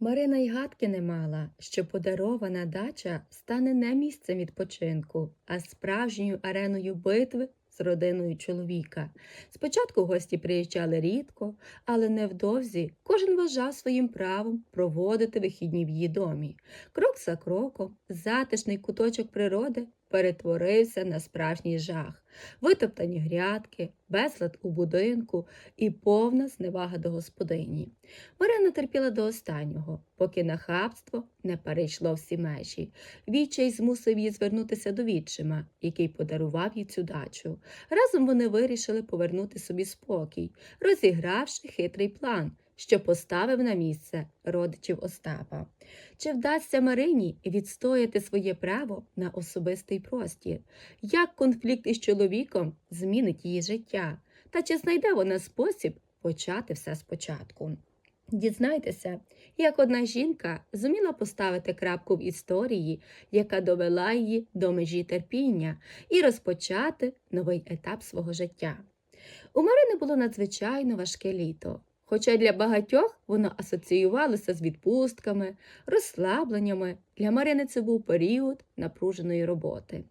Марина й гадки не мала, що подарована дача стане не місцем відпочинку, а справжньою ареною битви з родиною чоловіка. Спочатку гості приїжджали рідко, але невдовзі кожен вважав своїм правом проводити вихідні в її домі. Крок за кроком затишний куточок природи перетворився на справжній жах. Витоптані грядки, безлад у будинку і повна зневага до господині. Марина терпіла до останнього, поки нахабство не перейшло всі межі. Відчай змусив її звернутися до відчима, який подарував їй цю дачу. Разом вони вирішили повернути собі спокій, розігравши хитрий план, що поставив на місце родичів Остапа. Чи вдасться Марині відстояти своє право на особистий простір? Як конфлікт із чоловіком змінить її життя? Та чи знайде вона спосіб почати все спочатку? Дізнайтеся, як одна жінка зуміла поставити крапку в історії, яка довела її до межі терпіння, і розпочати новий етап свого життя. У Марини було надзвичайно важке літо, хоча для багатьох воно асоціювалося з відпустками, розслабленнями. Для Марини це був період напруженої роботи.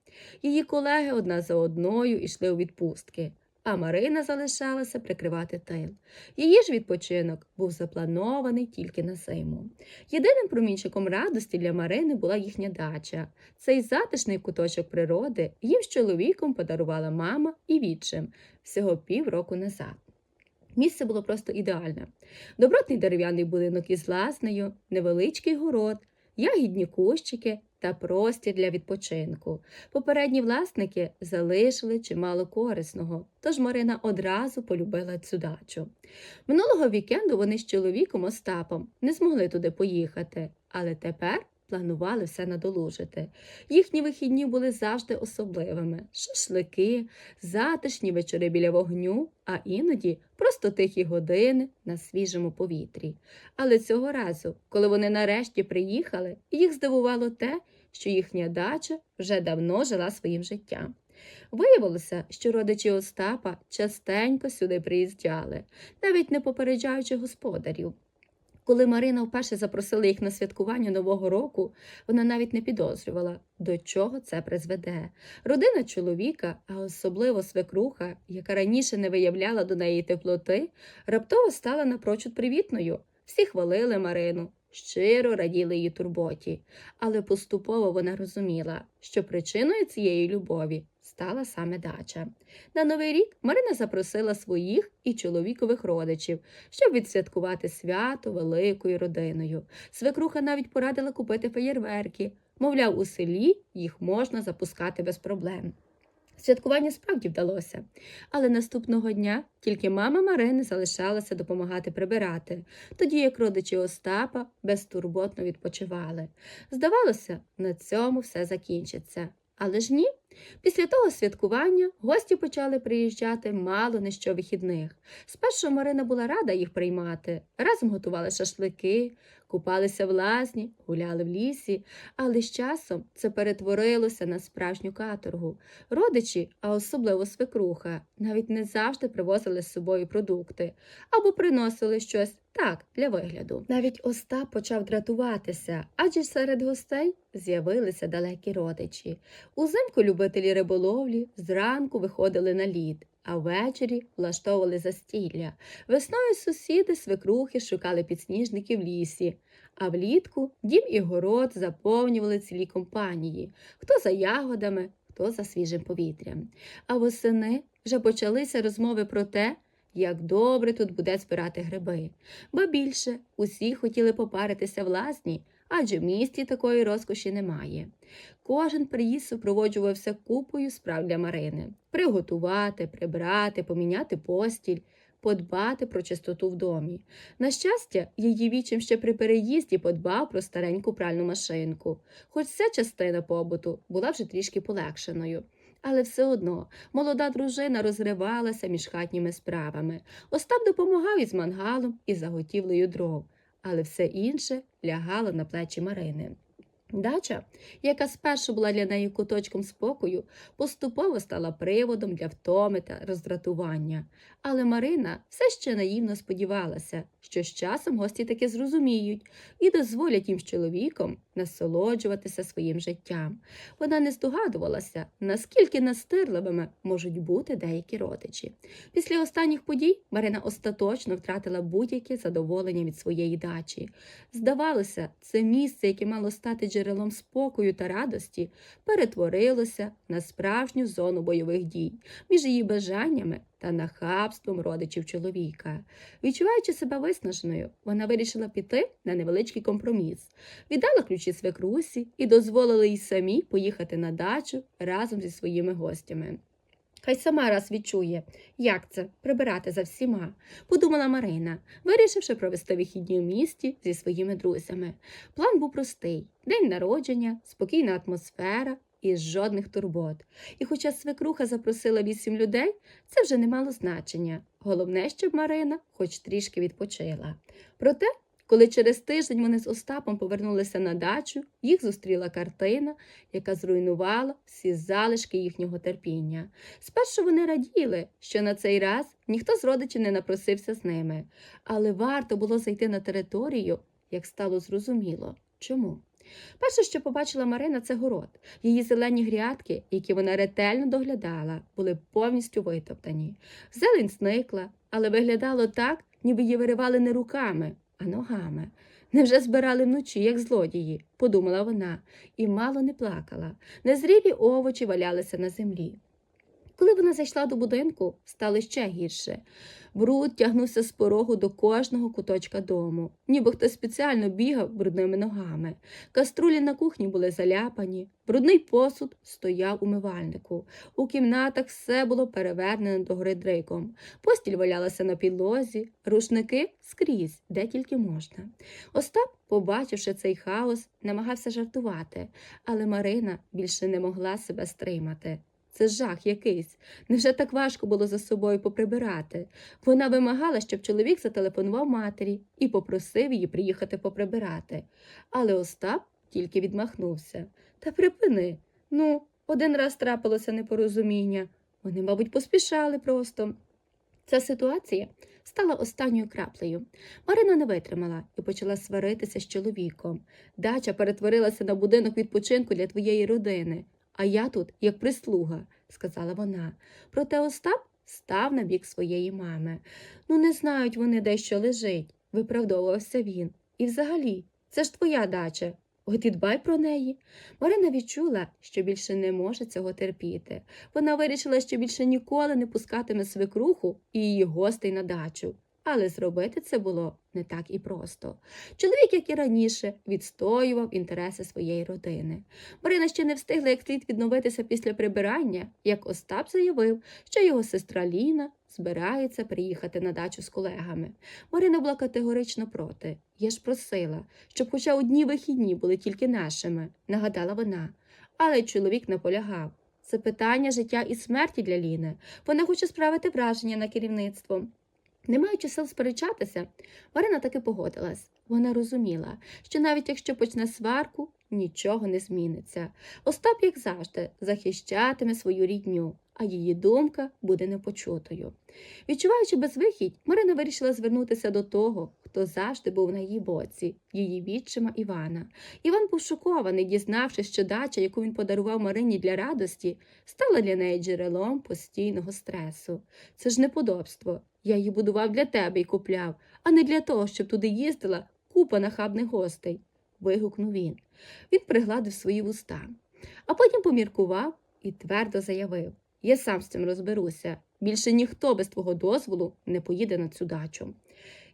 Її колеги одна за одною йшли у відпустки, а Марина залишалася прикривати тил. Її ж відпочинок був запланований тільки на зиму. Єдиним промінчиком радості для Марини була їхня дача. Цей затишний куточок природи їм з чоловіком подарувала мама і відчим всього півроку назад. Місце було просто ідеальне. Добротний дерев'яний будинок із лазнею, невеличкий город, ягідні кущики та простір для відпочинку. Попередні власники залишили чимало корисного, тож Марина одразу полюбила цю дачу. Минулого вікенду вони з чоловіком Остапом не змогли туди поїхати, але тепер планували все надолужити. Їхні вихідні були завжди особливими: шашлики, затишні вечори біля вогню, а іноді просто тихі години на свіжому повітрі. Але цього разу, коли вони нарешті приїхали, їх здивувало те, що їхня дача вже давно жила своїм життям. Виявилося, що родичі Остапа частенько сюди приїжджали, навіть не попереджаючи господарів. Коли Марина вперше запросила їх на святкування Нового року, вона навіть не підозрювала, до чого це призведе. Родина чоловіка, а особливо свекруха, яка раніше не виявляла до неї теплоти, раптово стала напрочуд привітною. Всі хвалили Марину, щиро раділи її турботі, але поступово вона розуміла, що причиною цієї любові стала саме дача. На новий рік Марина запросила своїх і чоловікових родичів, щоб відсвяткувати свято великою родиною. Свекруха навіть порадила купити феєрверки. Мовляв, у селі їх можна запускати без проблем. Святкування справді вдалося, але наступного дня тільки мама Марини залишалася допомагати прибирати, тоді як родичі Остапа безтурботно відпочивали. Здавалося, на цьому все закінчиться. Але ж ні. Після того святкування гості почали приїжджати мало не що вихідних. Спершу Марина була рада їх приймати. Разом готували шашлики, купалися в лазні, гуляли в лісі, але з часом це перетворилося на справжню каторгу. Родичі, а особливо свекруха, навіть не завжди привозили з собою продукти або приносили щось так для вигляду. Навіть Остап почав дратуватися, адже серед гостей з'явилися далекі родичі. Узимку любителі риболовлі зранку виходили на лід, а ввечері влаштовували застілля. Весною сусіди свекрухи шукали підсніжники в лісі, а влітку дім і город заповнювали цілі компанії, хто за ягодами, хто за свіжим повітрям. А восени вже почалися розмови про те, як добре тут буде збирати гриби. Ба більше усі хотіли попаритися в лазні, адже в місті такої розкоші немає. Кожен приїзд супроводжувався купою справ для Марини приготувати, прибрати, поміняти постіль, подбати про чистоту в домі. На щастя, її вічим ще при переїзді подбав про стареньку пральну машинку, хоч ця частина побуту була вже трішки полегшеною. Але все одно молода дружина розривалася між хатніми справами. Остап допомагав із мангалом і заготівлею дров, але все інше лягало на плечі Марини. Дача, яка спершу була для неї куточком спокою, поступово стала приводом для втоми та роздратування. Але Марина все ще наївно сподівалася, що з часом гості таки зрозуміють і дозволять їм з чоловіком насолоджуватися своїм життям. Вона не здогадувалася, наскільки настирливими можуть бути деякі родичі. Після останніх подій Марина остаточно втратила будь-яке задоволення від своєї дачі. Здавалося, це місце, яке мало стати джерелом спокою та радості, перетворилося на справжню зону бойових дій між її бажаннями та нахабством родичів чоловіка. Відчуваючи себе виснаженою, вона вирішила піти на невеличкий компроміс, віддала ключі свекрусі і дозволила їй самій поїхати на дачу разом зі своїми гостями. Хай сама раз відчує, як це прибирати за всіма, подумала Марина, вирішивши провести вихідні в місті зі своїми друзями. План був простий: день народження, спокійна атмосфера і жодних турбот. І хоча свекруха запросила вісім людей, це вже не мало значення. Головне, щоб Марина хоч трішки відпочила. Проте, коли через тиждень вони з Остапом повернулися на дачу, їх зустріла картина, яка зруйнувала всі залишки їхнього терпіння. Спершу вони раділи, що на цей раз ніхто з родичів не напросився з ними, але варто було зайти на територію, як стало зрозуміло. Чому? Перше, що побачила Марина, це город. Її зелені грядки, які вона ретельно доглядала, були повністю витоптані. Зелень зникла, але виглядало так, ніби її виривали не руками, а ногами. Невже збирали вночі, як злодії, подумала вона, і мало не плакала. Незрілі овочі валялися на землі. Коли вона зайшла до будинку, стало ще гірше. Бруд тягнувся з порогу до кожного куточка дому, ніби хтось спеціально бігав брудними ногами. Каструлі на кухні були заляпані, брудний посуд стояв у мивальнику. У кімнатах все було перевернено до гори дриком. Постіль валялася на підлозі, рушники скрізь, де тільки можна. Остап, побачивши цей хаос, намагався жартувати, але Марина більше не могла себе стримати. Це жах якийсь. Невже так важко було за собою поприбирати? Вона вимагала, щоб чоловік зателефонував матері і попросив її приїхати поприбирати. Але Остап тільки відмахнувся. Та припини. Ну, один раз трапилося непорозуміння. Вони, мабуть, поспішали просто. Ця ситуація стала останньою краплею. Марина не витримала і почала сваритися з чоловіком. Дача перетворилася на будинок відпочинку для твоєї родини, а я тут як прислуга, сказала вона. Проте Остап став на бік своєї мами. Ну, не знають вони, де що лежить, виправдовувався він. І взагалі, це ж твоя дача. От і дбай про неї. Марина відчула, що більше не може цього терпіти. Вона вирішила, що більше ніколи не пускатиме свекруху і її гостей на дачу. Але зробити це було не так і просто. Чоловік, як і раніше, відстоював інтереси своєї родини. Марина ще не встигла як слід відновитися після прибирання, як Остап заявив, що його сестра Ліна збирається приїхати на дачу з колегами. Марина була категорично проти. Я ж просила, щоб хоча одні вихідні були тільки нашими, нагадала вона. Але чоловік наполягав. Це питання життя і смерті для Ліни. Вона хоче справити враження на керівництво. Не маючи сил сперечатися, Марина таки погодилась. Вона розуміла, що навіть якщо почне сварку, нічого не зміниться. Остап, як завжди, захищатиме свою рідню, а її думка буде непочутою. Відчуваючи безвихідь, Марина вирішила звернутися до того, хто завжди був на її боці, її відчима Івана. Іван був шокований, дізнавшись, що дача, яку він подарував Марині для радості, стала для неї джерелом постійного стресу. Це ж неподобство. Я її будував для тебе і купляв, а не для того, щоб туди їздила купа нахабних гостей. вигукнув він. Він пригладив свої вуста, а потім поміркував і твердо заявив Я сам з цим розберуся. Більше ніхто без твого дозволу не поїде на цю дачу.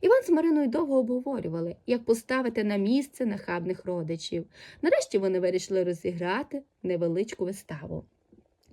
Іван з Мариною довго обговорювали, як поставити на місце нахабних родичів. Нарешті вони вирішили розіграти невеличку виставу.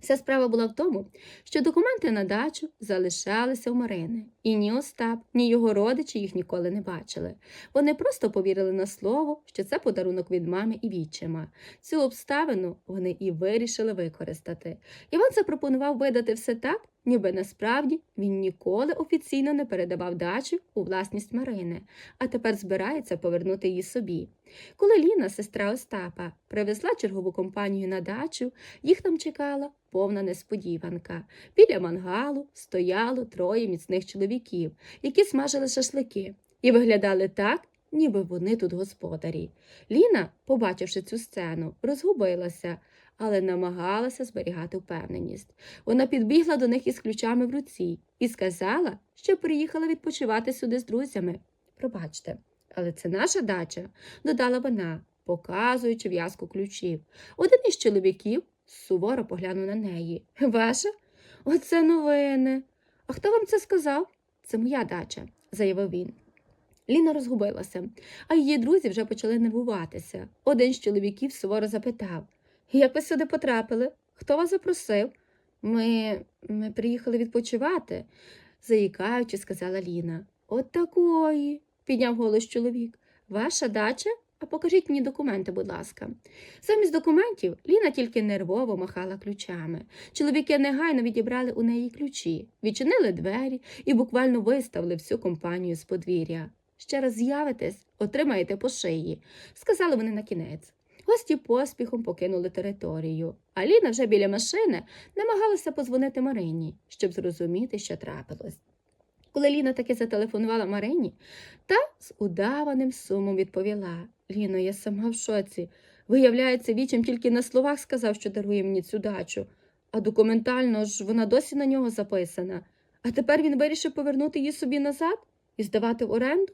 Вся справа була в тому, що документи на дачу залишалися у Марини, і ні Остап, ні його родичі їх ніколи не бачили. Вони просто повірили на слово, що це подарунок від мами і відчима. Цю обставину вони і вирішили використати. Іван запропонував видати все так, ніби насправді він ніколи офіційно не передавав дачу у власність Марини, а тепер збирається повернути її собі. Коли Ліна, сестра Остапа, привезла чергову компанію на дачу, їх там чекала повна несподіванка. Біля мангалу стояло троє міцних чоловіків, які смажили шашлики, і виглядали так, ніби вони тут господарі. Ліна, побачивши цю сцену, розгубилася, але намагалася зберігати впевненість. Вона підбігла до них із ключами в руці і сказала, що приїхала відпочивати сюди з друзями. Пробачте, але це наша дача, додала вона, показуючи в'язку ключів. Один із чоловіків суворо поглянув на неї. Ваша? Оце новини. А хто вам це сказав? Це моя дача, заявив він. Ліна розгубилася, а її друзі вже почали нервуватися. Один з чоловіків суворо запитав Як ви сюди потрапили? Хто вас запросив? Ми, ми приїхали відпочивати, заїкаючи, сказала Ліна. От такої, підняв голос чоловік. Ваша дача? А покажіть мені документи, будь ласка. Замість документів Ліна тільки нервово махала ключами. Чоловіки негайно відібрали у неї ключі, відчинили двері і буквально виставили всю компанію з подвір'я. Ще раз з'явитесь, отримаєте по шиї, сказали вони на кінець. Гості поспіхом покинули територію, а Ліна вже біля машини намагалася позвонити Марині, щоб зрозуміти, що трапилось. Коли Ліна таки зателефонувала Марині, та з удаваним сумом відповіла Ліно, я сама в шоці. Виявляється, вічим тільки на словах сказав, що дарує мені цю дачу, а документально ж вона досі на нього записана. А тепер він вирішив повернути її собі назад і здавати в оренду.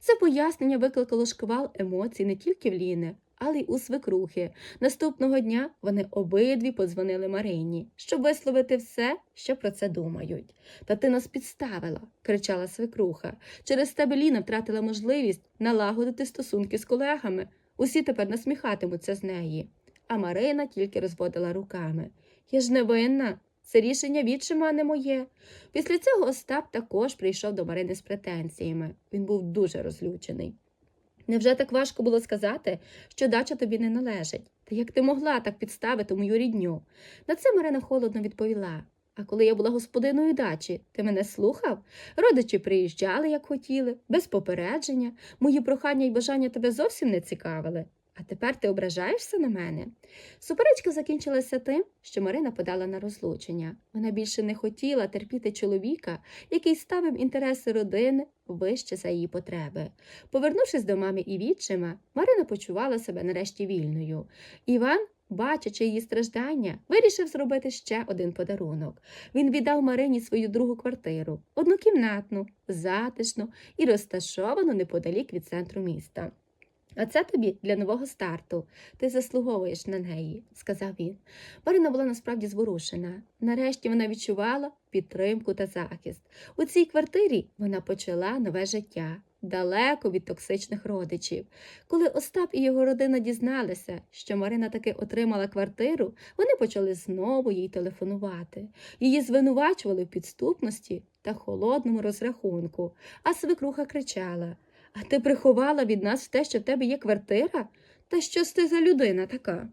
Це пояснення викликало шквал емоцій не тільки в Ліни, але й у свекрухи. Наступного дня вони обидві подзвонили Марині, щоб висловити все, що про це думають. Та ти нас підставила, кричала свекруха. Через тебе Ліна втратила можливість налагодити стосунки з колегами. Усі тепер насміхатимуться з неї. А Марина тільки розводила руками. Я ж не винна. Це рішення відчима, а не моє. Після цього Остап також прийшов до Марини з претензіями. Він був дуже розлючений. Невже так важко було сказати, що дача тобі не належить? Та як ти могла так підставити мою рідню? На це Марина холодно відповіла. А коли я була господиною дачі, ти мене слухав? Родичі приїжджали, як хотіли, без попередження. Мої прохання і бажання тебе зовсім не цікавили. А тепер ти ображаєшся на мене? Суперечка закінчилася тим, що Марина подала на розлучення. Вона більше не хотіла терпіти чоловіка, який ставив інтереси родини вище за її потреби. Повернувшись до мами і відчима, Марина почувала себе нарешті вільною. Іван, бачачи її страждання, вирішив зробити ще один подарунок. Він віддав Марині свою другу квартиру, однокімнатну, затишну і розташовану неподалік від центру міста. А це тобі для нового старту. Ти заслуговуєш на неї, сказав він. Марина була насправді зворушена. Нарешті вона відчувала підтримку та захист. У цій квартирі вона почала нове життя. Далеко від токсичних родичів. Коли Остап і його родина дізналися, що Марина таки отримала квартиру, вони почали знову їй телефонувати. Її звинувачували в підступності та холодному розрахунку, а свекруха кричала А ти приховала від нас те, що в тебе є квартира? Та що ж ти за людина така?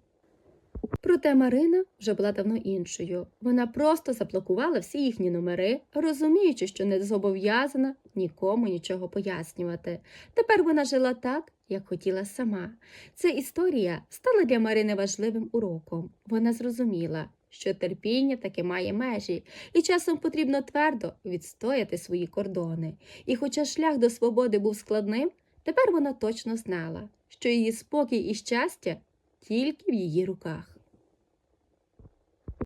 Проте Марина вже була давно іншою. Вона просто заблокувала всі їхні номери, розуміючи, що не зобов'язана нікому нічого пояснювати. Тепер вона жила так, як хотіла сама. Ця історія стала для Марини важливим уроком. Вона зрозуміла, що терпіння таки має межі, і часом потрібно твердо відстояти свої кордони. І хоча шлях до свободи був складним, тепер вона точно знала, що її спокій і щастя тільки в її руках.